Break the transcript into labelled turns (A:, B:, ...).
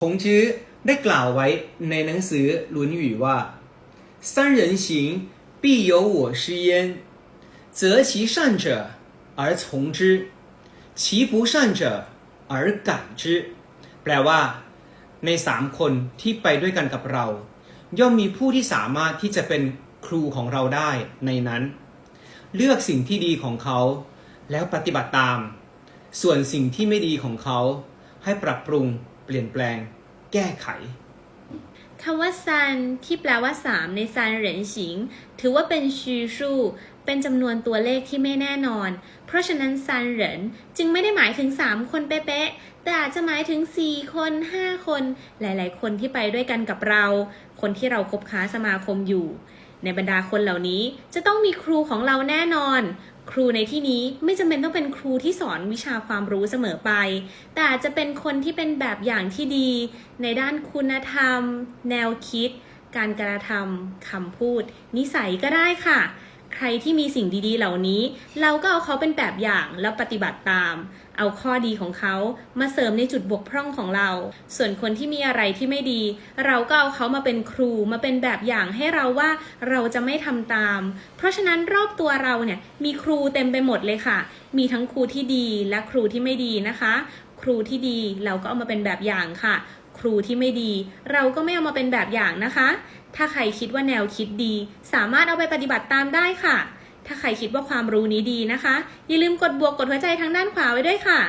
A: ผงจื้อได้กล่าวไว้ในหนังสือหลุนหยู่ว่า三人行必有我师焉择其善者而从之其不善者而改之แปลว่า ในสามคนที่ไปด้วยกันกับเรา ย่อมมีผู้ที่สามารถที่จะเป็นครูของเราได้ในนั้น เลือกสิ่งที่ดีของเขา แล้วปฏิบัติตาม ส่วนสิ่งที่ไม่ดีของเขา ให้ปรับปรุง เปลี่ยนแปลง แก้ไข
B: คำว่าซันที่แปลว่า 3 ในซันเหรินฉิง ถือว่าเป็นชีชูเป็นจำนวนตัวเลขที่ไม่แน่นอน เพราะฉะนั้นซันเหรินจึงไม่ได้หมายถึง 3 คนเป๊ะๆ แต่อาจจะหมายถึง 4 คน 5 คน หลายๆ คนที่ไปด้วยกันกับเรา คนที่เราคบค้าสมาคมอยู่ ในบรรดาคนเหล่านี้จะต้องมีครูของเราแน่นอน ครูในที่นี้ไม่จำเป็นต้องเป็นครูที่สอนวิชาความรู้เสมอไป แต่อาจจะเป็นคนที่เป็นแบบอย่างที่ดี ในด้านคุณธรรม แนวคิด การกระทำคำพูด นิสัยก็ได้ค่ะ ใครที่มีสิ่งดีๆ เหล่านี้ เราก็เอาเขาเป็นแบบอย่างแล้วปฏิบัติตาม เอาข้อดีของเขามาเสริมในจุดบกพร่องของเรา ส่วนคนที่มีอะไรที่ไม่ดี เราก็เอาเขามาเป็นครูมาเป็นแบบอย่างให้เราว่าเราจะไม่ทำตาม เพราะฉะนั้นรอบตัวเราเนี่ยมีครูเต็มไปหมดเลยค่ะ มีทั้งครูที่ดีและครูที่ไม่ดีนะคะ ครูที่ดีเราก็เอามาเป็นแบบอย่างค่ะ ครูที่ไม่ดี เราก็ไม่เอามาเป็นแบบอย่างนะคะ ถ้าใครคิดว่าแนวคิดดี สามารถเอาไปปฏิบัติตามได้ค่ะ ถ้าใครคิดว่าความรู้นี้ดีนะคะ อย่าลืมกดบวกกดหัวใจทางด้านขวาไว้ด้วยค่ะ